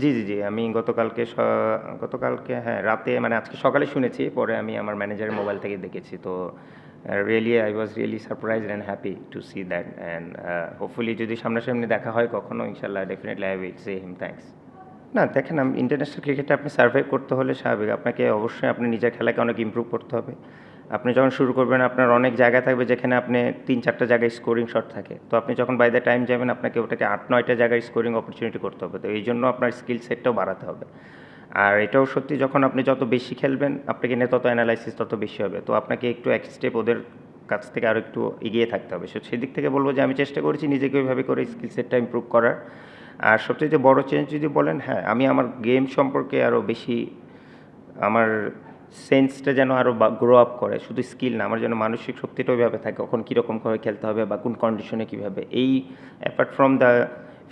জি জি জি, আমি গতকালকে গতকালকে হ্যাঁ রাতে মানে আজকে সকালে শুনেছি, পরে আমি আমার ম্যানেজারের মোবাইল থেকে দেখেছি। তো really I was really surprise and happy to see that and hopefully যদি সামনাসামনি দেখা হয় কখনো ইনশাল্লাহ definitely I will say him thanks না, দেখেন ইন্টারন্যাশনাল ক্রিকেটে আপনি সার্ভাইভ করতে হলে স্বাভাবিক। আপনাকে অবশ্যই, আপনি নিজের খেলাকে অনেক ইমপ্রুভ করতে হবে। আপনি যখন শুরু করবেন, আপনার অনেক জায়গা থাকবে যেখানে আপনি তিন, চারটা জায়গায় স্কোরিং শট থাকে। তো আপনি যখন বাই দ্য টাইম যাবেন, আপনাকে ওটাকে আট, নয়টা জায়গায় স্কোরিং অপরচুনিটি করতে হবে। তো এই জন্য আপনার স্কিল সেটটাও বাড়াতে হবে। আর এটাও সত্যি, যখন আপনি যত বেশি খেলবেন, আপনাকে নিয়ে তত অ্যানালাইসিস তত বেশি হবে। তো আপনাকে একটু এক স্টেপ ওদের কাছ থেকে আরও একটু এগিয়ে থাকতে হবে। সো সেদিক থেকে বলব যে, আমি চেষ্টা করেছি নিজেকে ওইভাবে করে স্কিল সেটটা ইমপ্রুভ করার। আর সবচেয়ে বড় চেঞ্জ যদি বলেন হ্যাঁ আমি আমার গেম সম্পর্কে আরও বেশি আমার সেন্সটা যেন আরও গ্রো আপ করে, শুধু স্কিল না, আমার যেন মানসিক শক্তিটা ওইভাবে থাকে, কখন কীরকম করে খেলতে হবে বা কোন কন্ডিশনে কীভাবে। এই apart from the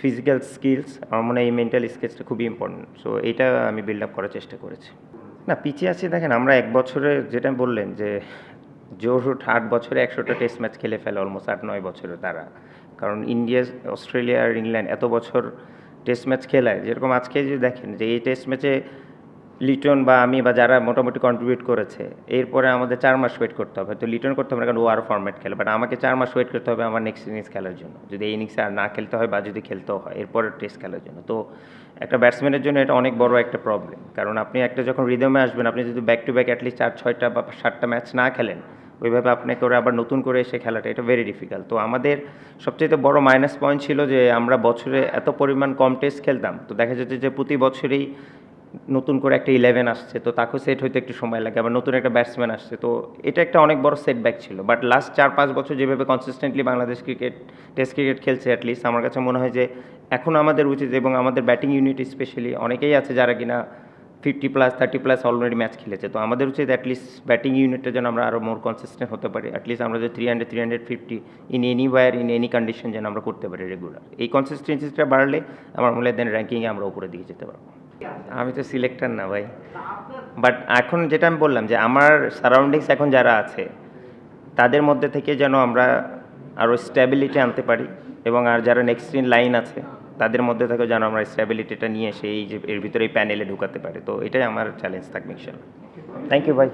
physical skills আমার মনে হয় এই মেন্টাল স্কিলসটা খুবই ইম্পর্টেন্ট সো এইটা আমি বিল্ড আপ করার চেষ্টা করেছি। না, পিছিয়ে আছি, দেখেন, আমরা এক বছরে যেটা বললেন যে, জোর আট বছরে একশোটা টেস্ট ম্যাচ খেলে ফেলে অলমোস্ট আট, নয় বছরে তারা। কারণ ইন্ডিয়া, অস্ট্রেলিয়া আর ইংল্যান্ড এত বছর টেস্ট ম্যাচ খেলায়, যেরকম আজকে যে দেখেন যে, এই টেস্ট ম্যাচে লিটন বা আমি বা যারা মোটামুটি কন্ট্রিবিউট করেছে, এরপরে আমাদের চার মাস ওয়েট করতে হবে। তো লিটন করতে হবে না, কারণ ও আরও ফর্ম্যাট খেলে। বাট আমাকে চার মাস ওয়েট করতে হবে আমার নেক্সট ইনিংস খেলার জন্য। যদি এই ইনিংসে আর না খেলতে হয় বা যদি খেলতেও হয় এরপরে টেস্ট খেলার জন্য। তো একটা ব্যাটসম্যানের জন্য এটা অনেক বড় একটা প্রবলেম কারণ আপনি একটা যখন রিদমে আসবেন, আপনি যদি ব্যাক টু ব্যাক অ্যাটলিস্ট চার, ছয়টা বা সাতটা ম্যাচ না খেলেন, ওইভাবে আপনাকে ওরা আবার নতুন করে এসে খেলাটা, এটা ভেরি ডিফিকাল্ট তো আমাদের সবচেয়ে বড় মাইনাস পয়েন্ট ছিল যে আমরা বছরে এত পরিমাণ কম টেস্ট খেলতাম। তো দেখা যেত যে প্রতি বছরেই নতুন করে একটা ইলেভেন আসছে, তো তাকেও সেট হইতে একটু সময় লাগে, আবার নতুন একটা ব্যাটসম্যান আসছে, তো এটা একটা অনেক বড় সেটব্যাক ছিল বাট লাস্ট চার পাঁচ বছর যেভাবে consistently Bangladesh cricket test cricket খেলছে অ্যাটলিস্ট আমার কাছে মনে হয় যে এখন আমাদের উচিত এবং আমাদের ব্যাটিং ইউনিট স্পেশালি অনেকেই আছে যারা কিনা fifty plus thirty plus already match খেলেছে, তো আমাদের উচিত অ্যাটলিস্ট ব্যাটিং ইউনিটটা যেন আমরা আরও মোর কনসিস্টেন্ট হতে পারি অ্যাটলিস্ট আমরা যে three hundred three hundred fifty in any war in any condition যেন আমরা করতে পারি রেগুলার এই কনসিস্টেন্সিটা বাড়লে আমার মনে হয় দেন র্যাঙ্কিংয়ে আমরা উপরে দিকে যেতে পারব। আমি তো সিলেক্টার না ভাই। বাট এখন যেটা আমি বললাম যে আমার সারাউন্ডিংস এখন যারা আছে, তাদের মধ্যে থেকে যেন আমরা আরও স্ট্যাবিলিটি আনতে পারি এবং আর যারা নেক্সট ইন লাইন আছে, তাদের মধ্যে থেকে যেন আমরা স্ট্যাবিলিটিটা নিয়ে এসে এই যে এর ভিতরে এই প্যানেলে ঢুকাতে পারি। তো এটাই আমার চ্যালেঞ্জ থাকবে ইনশাল্লাহ থ্যাংক ইউ ভাই